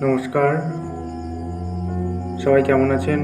নমস্কার। সবাই কেমন আছেন?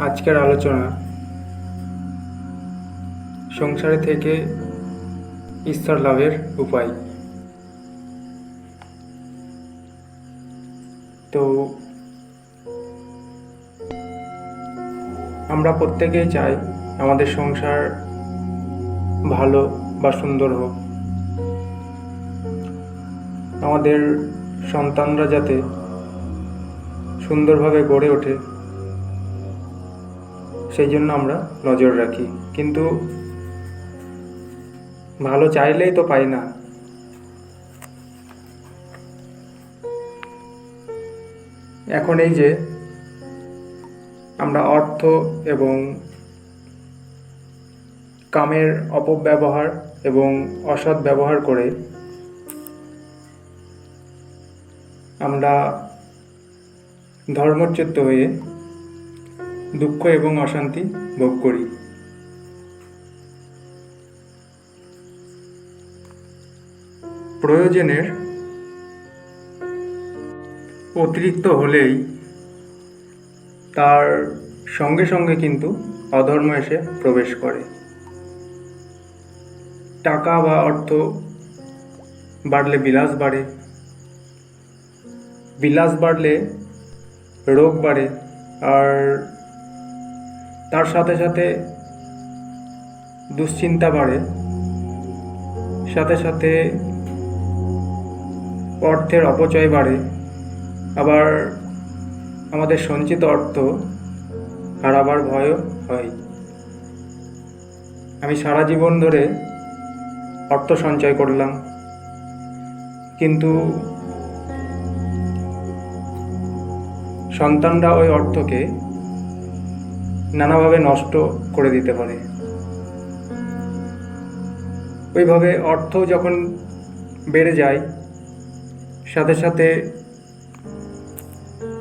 আজকের আলোচনা সংসারে থেকে ঈশ্বর লাভের উপায়। তো আমরা প্রত্যেকেই চাই আমাদের সংসার ভালো বা সুন্দর হোক। আমাদের সন্তানরা যাতে সুন্দরভাবে গড়ে ওঠে, সেই জন্য আমরা নজর রাখি। কিন্তু ভালো চাইলেই তো পাই না। এখন এই যে আমরা অর্থ এবং কামের অপব্যবহার এবং অসৎ ব্যবহার করে আমরা ধর্মচ্যুত হয়ে দুঃখ এবং অশান্তি ভোগ করি। প্রয়োজনের অতিরিক্ত হলেই তার সঙ্গে সঙ্গে কিন্তু অধর্ম এসে প্রবেশ করে। টাকা বা অর্থ বাড়লে বিলাস বাড়ে। বিলাস বাড়লে, রোগ বাড়ে আর তার সাথে সাথে দুশ্চিন্তা বাড়ে। সাথে সাথে অর্থের অপচয় বাড়ে। আবার আমাদের সঞ্চিত অর্থ হারাবার ভয়ও হয়। আমি সারা জীবন ধরে অর্থ সঞ্চয় করলাম। কিন্তু সন্তানরা ওই অর্থকে নানাভাবে নষ্ট করে দিতে পারে। ওইভাবে অর্থ যখন বেড়ে যায়, সাথে সাথে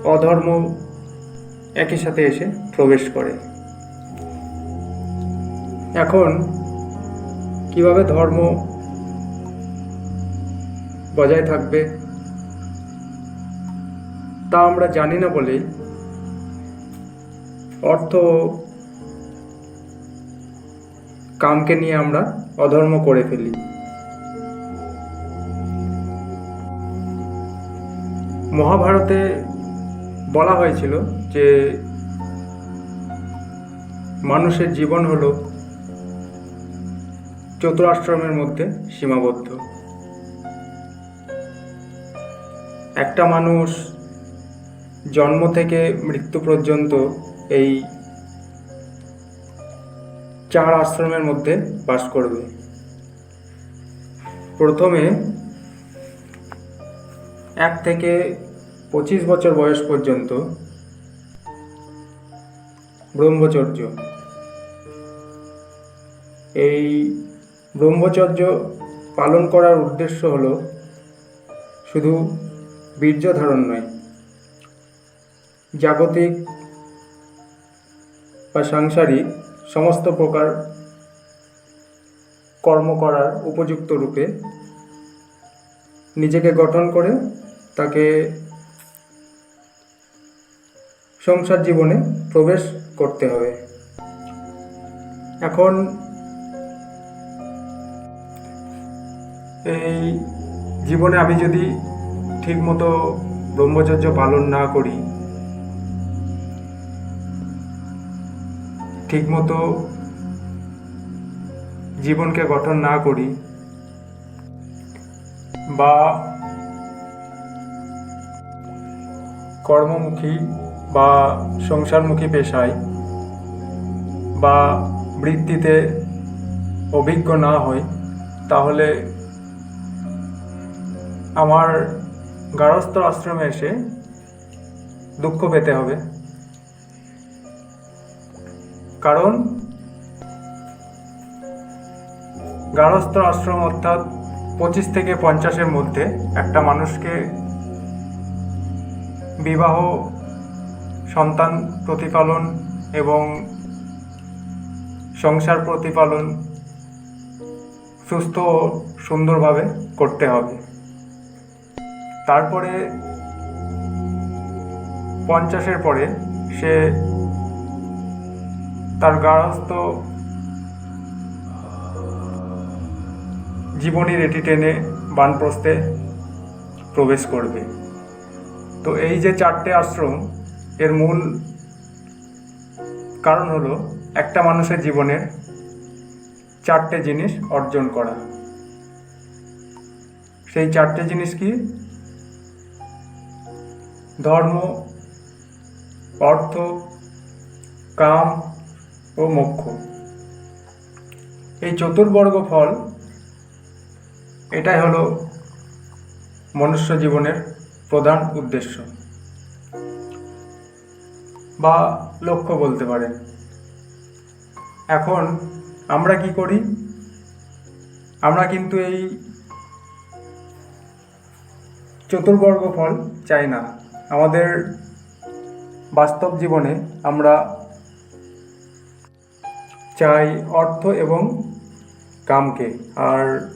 অধর্ম একই সাথে এসে প্রবেশ করে। এখন কীভাবে ধর্ম বজায় থাকবে? তা আমরা জানি না বলেই অর্থ কামকে নিয়ে আমরা অধর্ম করে ফেলি। মহাভারতে বলা হয়েছিল যে মানুষের জীবন হলো চতুরাশ্রমের মধ্যে সীমাবদ্ধ। একটা মানুষ জন্ম থেকে মৃত্যু পর্যন্ত এই চার আশ্রমের মধ্যে বাস করবে। প্রথমে এক থেকে পঁচিশ বছর বয়স পর্যন্ত ব্রহ্মচর্য। এই ব্রহ্মচর্য পালন করার উদ্দেশ্য হলো শুধু বীর্য ধারণ নয় জাগতিক বা সাংসারিক সমস্ত প্রকার কর্ম করার উপযুক্ত রূপে নিজেকে গঠন করে তাকে সংসার জীবনে প্রবেশ করতে হবে। এখন এই জীবনে আমি যদি ঠিকমতো ব্রহ্মচর্য পালন না করি ঠিকমতো জীবনকে গঠন না করি বা কর্মমুখী বা সংসারমুখী পেশায় বা বৃত্তিতে অভিজ্ঞ না হই, তাহলে আমার গারস্থ আশ্রমে এসে দুঃখ পেতে হবে। কারণ গারস্থ আশ্রম অর্থাৎ পঁচিশ থেকে পঞ্চাশের মধ্যে একটা মানুষকে বিবাহ, সন্তান প্রতিপালন এবং সংসার প্রতিপালন সুস্থ ও সুন্দরভাবে করতে হবে। তারপরে পঞ্চাশের পরে সে তার গারস্থ জীবনী রেটি টেনে বানপ্রস্থে প্রবেশ করবে। তো এই যে চারটে আশ্রম, এর মূল কারণ হলো একটা মানুষের জীবনের চারটে জিনিস অর্জন করা। সেই চারটে জিনিস কি? ধর্ম, অর্থ, কাম ও মোক্ষ। এই চতুর্বর্গ ফল, এটাই হলো মনুষ্য জীবনের প্রধান উদ্দেশ্য। বা লক্ষ্য বলতে পারেন। এখন আমরা কি করি? আমরা কিন্তু এই চতুর্বর্গ ফল চাই না। আমাদের বাস্তব জীবনে আমরা চাই অর্থ এবং কামকে। আর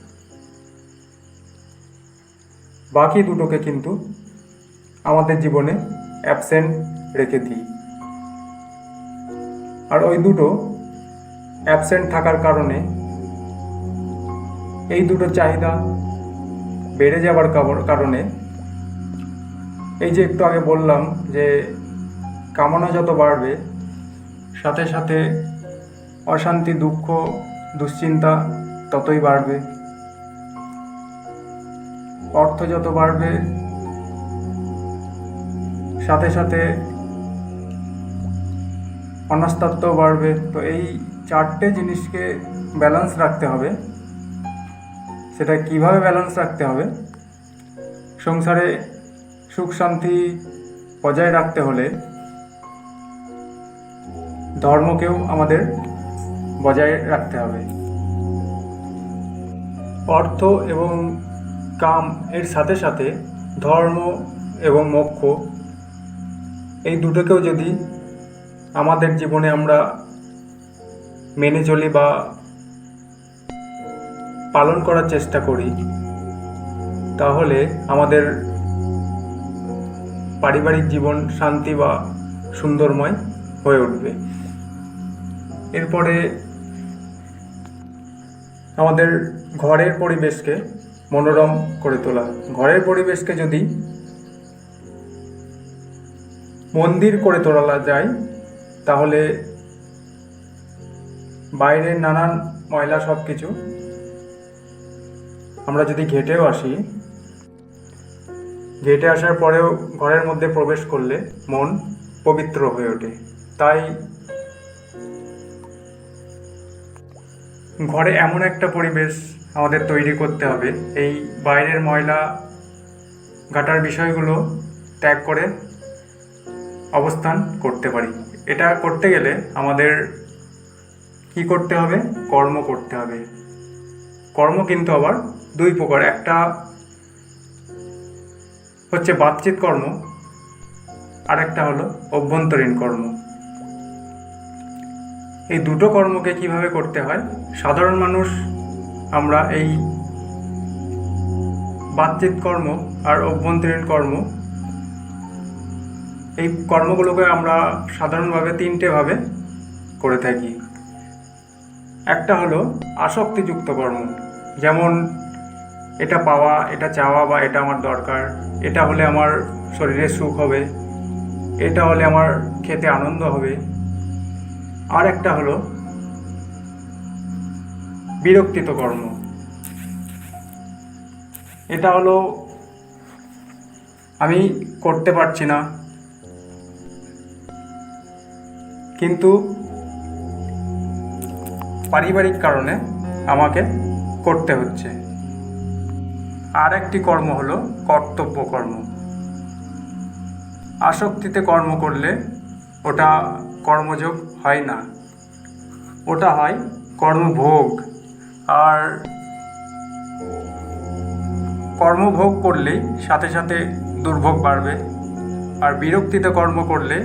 বাকি দুটোকে কিন্তু আমাদের জীবনে অ্যাবসেন্ট রেখে দিই। আর ওই দুটো অ্যাবসেন্ট থাকার কারণে এই দুটো চাহিদা বেড়ে কাবর- কারণে এই যে একটু আগে বললাম যে কামনা যত বাড়বে, সাথে সাথে অশান্তি, দুঃখ, দুশ্চিন্তা ততই বাড়বে। অর্থ যত বাড়বে, সাথে সাথে অনাস্তাত্ব বাড়বে। তো এই চারটে জিনিসকে ব্যালেন্স রাখতে হবে। সেটা কীভাবে ব্যালেন্স রাখতে হবে? সংসারে সুখ শান্তি বজায় রাখতে হলে ধর্মকেও আমাদের বজায় রাখতে হবে। অর্থ এবং কাম এর সাথে সাথে ধর্ম এবং মোক্ষ এই দুটোকেও যদি আমাদের জীবনে আমরা মেনে চলি বা পালন করার চেষ্টা করি, তাহলে আমাদের পারিবারিক জীবন শান্তি বা সুন্দরময় হয়ে উঠবে। এরপরে আমাদের ঘরের পরিবেশকে মনোরম করে তোলা। ঘরের পরিবেশকে যদি মন্দির করে তোলা যায়, তাহলে বাইরের নানান ময়লা সব কিছু আমরা যদি ঘেটেও আসি, ঘেটে আসার পরেও ঘরের মধ্যে প্রবেশ করলে মন পবিত্র হয়ে ওঠে। তাই ঘরে এমন একটা পরিবেশ আমাদের তৈরি করতে হবে। এই বাইরের ময়লা ঘাটার বিষয়গুলো ত্যাগ করে অবস্থান করতে পারি। এটা করতে গেলে আমাদের কি করতে হবে? কর্ম করতে হবে। কর্ম কিন্তু আবার দুই প্রকার। একটা হচ্ছে বাতচিত কর্ম আর একটা হলো অভ্যন্তরীণ কর্ম। এই দুটো কর্মকে কীভাবে করতে হয়? সাধারণ মানুষ, আমরা এই বাতচিত কর্ম আর অভ্যন্তরীণ কর্ম, এই কর্মগুলোকে আমরা সাধারণভাবে তিনটে ভাবে করে থাকি। একটা হলো আসক্তিযুক্ত কর্ম, যেমন এটা পাওয়া, এটা চাওয়া বা এটা আমার দরকার, এটা হলে আমার শরীরে সুখ হবে, এটা হলে আমার খেতে আনন্দ হবে আর একটা হলো বিরক্তিত কর্ম। এটা হলো আমি করতে পারছি না। কিন্তু পারিবারিক কারণে আমাকে করতে হচ্ছে। আর একটি কর্ম হলো কর্তব্য কর্ম। আসক্তিতে কর্ম করলে ওটা কর্মযোগ হয় না। ওটা হয় কর্মভোগ। আর কর্মভোগ করলেই সাথে সাথে দুর্ভোগ বাড়বে। আর বিরক্তিতে কর্ম করলে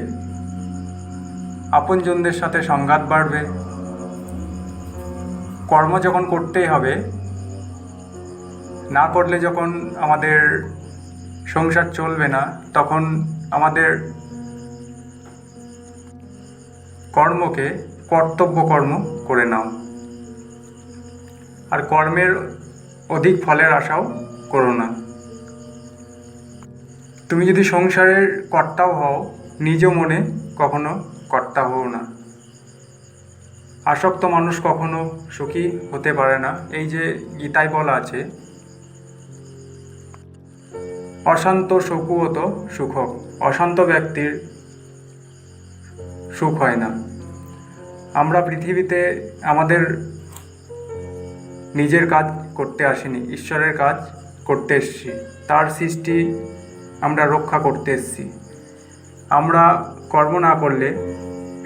আপনজনদের সাথে সংঘাত বাড়বে। কর্ম যখন করতেই হবে, না করলে যখন আমাদের সংসার চলবে না, তখন আমাদের কর্মকে কর্তব্য কর্ম করে নাও। আর কর্মের অধিক ফলের আশাও করো না। তুমি যদি সংসারের কর্তাও হও, নিজ মনে কখনো কর্তা হও না। আসক্ত মানুষ কখনো সুখী হতে পারে না। এই যে গীতায় বলা আছে, অশান্ত শকুয়ত সুখক, অশান্ত ব্যক্তির সুখ হয় না। আমরা পৃথিবীতে আমাদের নিজের কাজ করতে আসিনি, ঈশ্বরের কাজ করতে এসেছি। তার সৃষ্টি আমরা রক্ষা করতে এসেছি। আমরা কর্ম না করলে,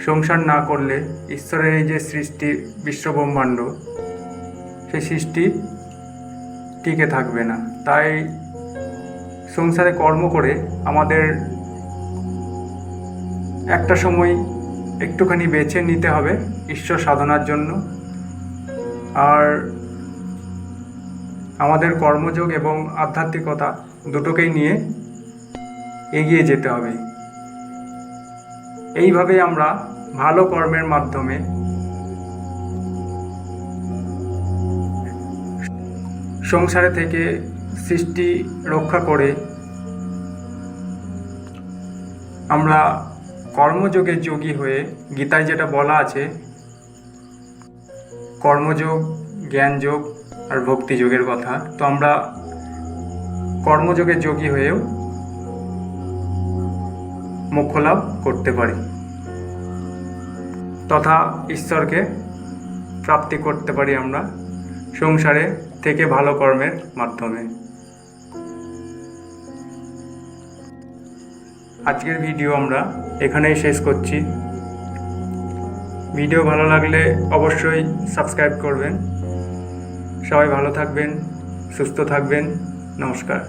সংসার না করলে ঈশ্বরের এই যে সৃষ্টি বিশ্বব্রহ্মাণ্ড, সেই সৃষ্টি টিকে থাকবে না। তাই সংসারে কর্ম করে আমাদের একটা সময় একটুখানি বেছে নিতে হবে ঈশ্বর সাধনার জন্য। আর আমাদের কর্মযোগ এবং আধ্যাত্মিকতা দুটোকেই নিয়ে এগিয়ে যেতে হবে। এইভাবে আমরা ভালো কর্মের মাধ্যমে সংসারে থেকে সৃষ্টি রক্ষা করে আমরা কর্মযোগে যোগী হয়ে গীতায় যেটা বলা আছে, কর্মযোগ, জ্ঞানযোগ আর ভক্তিযোগের কথা। তো আমরা কর্মযোগে যোগী হয়েও মোক্ষ লাভ করতে পারি তথা ঈশ্বরকে প্রাপ্তি করতে পারি আমরা সংসারে থেকে ভালো কর্মের মাধ্যমে। আজকের ভিডিও আমরা এখানেই শেষ করছি। ভিডিও ভালো লাগলে অবশ্যই সাবস্ক্রাইব করবেন। সবাই ভালো থাকবেন, সুস্থ থাকবেন। নমস্কার।